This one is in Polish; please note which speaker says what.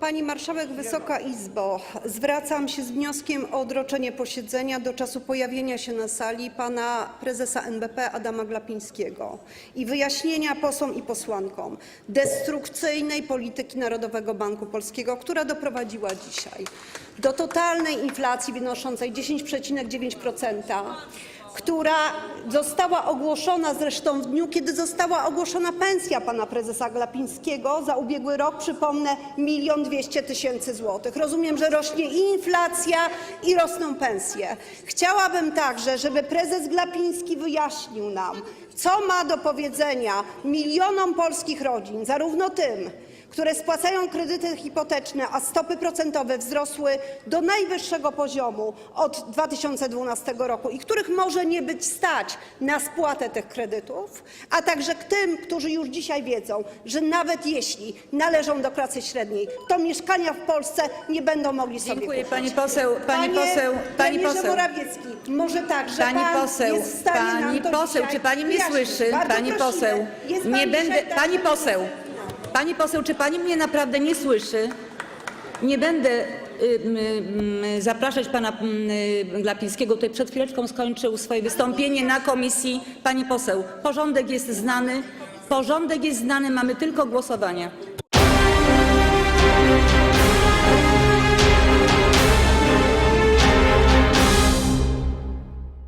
Speaker 1: Pani marszałek, Wysoka Izbo, zwracam się z wnioskiem o odroczenie posiedzenia do czasu pojawienia się na sali pana prezesa NBP Adama Glapińskiego i wyjaśnienia posłom i posłankom destrukcyjnej polityki Narodowego Banku Polskiego, która doprowadziła dzisiaj do totalnej inflacji wynoszącej 10,9%, która została ogłoszona zresztą w dniu, kiedy została ogłoszona pensja pana prezesa Glapińskiego za ubiegły rok, przypomnę, 1 200 tysięcy złotych. Rozumiem, że rośnie i inflacja, i rosną pensje. Chciałabym także, żeby prezes Glapiński wyjaśnił nam, co ma do powiedzenia milionom polskich rodzin, zarówno tym, które spłacają kredyty hipoteczne, a stopy procentowe wzrosły do najwyższego poziomu od 2012 roku i których może nie być stać na spłatę tych kredytów, a także k tym, którzy już dzisiaj wiedzą, że nawet jeśli należą do klasy średniej, to mieszkania w Polsce nie będą mogli sobie
Speaker 2: Dziękuję
Speaker 1: kupić.
Speaker 2: pani poseł, pani
Speaker 1: Panie
Speaker 2: poseł, pani
Speaker 1: premierze
Speaker 2: poseł.
Speaker 1: Morawiecki, może także
Speaker 2: Pani
Speaker 1: pan
Speaker 2: poseł,
Speaker 1: jest w stanie nam
Speaker 2: pani
Speaker 1: to
Speaker 2: poseł,
Speaker 1: dzisiaj
Speaker 2: czy pani mnie
Speaker 1: wyjaśnić.
Speaker 2: słyszy?
Speaker 1: Bardzo
Speaker 2: Pani
Speaker 1: prosimy.
Speaker 2: poseł,
Speaker 1: Jest pan
Speaker 2: nie
Speaker 1: dzisiaj
Speaker 2: będę,
Speaker 1: tak-
Speaker 2: pani poseł, pani poseł, czy pani mnie naprawdę nie słyszy? Nie będę y, y, y, zapraszać pana y, Glapińskiego, tutaj przed chwileczką skończył swoje wystąpienie na komisji. Pani poseł, porządek jest znany, porządek jest znany, mamy tylko głosowania.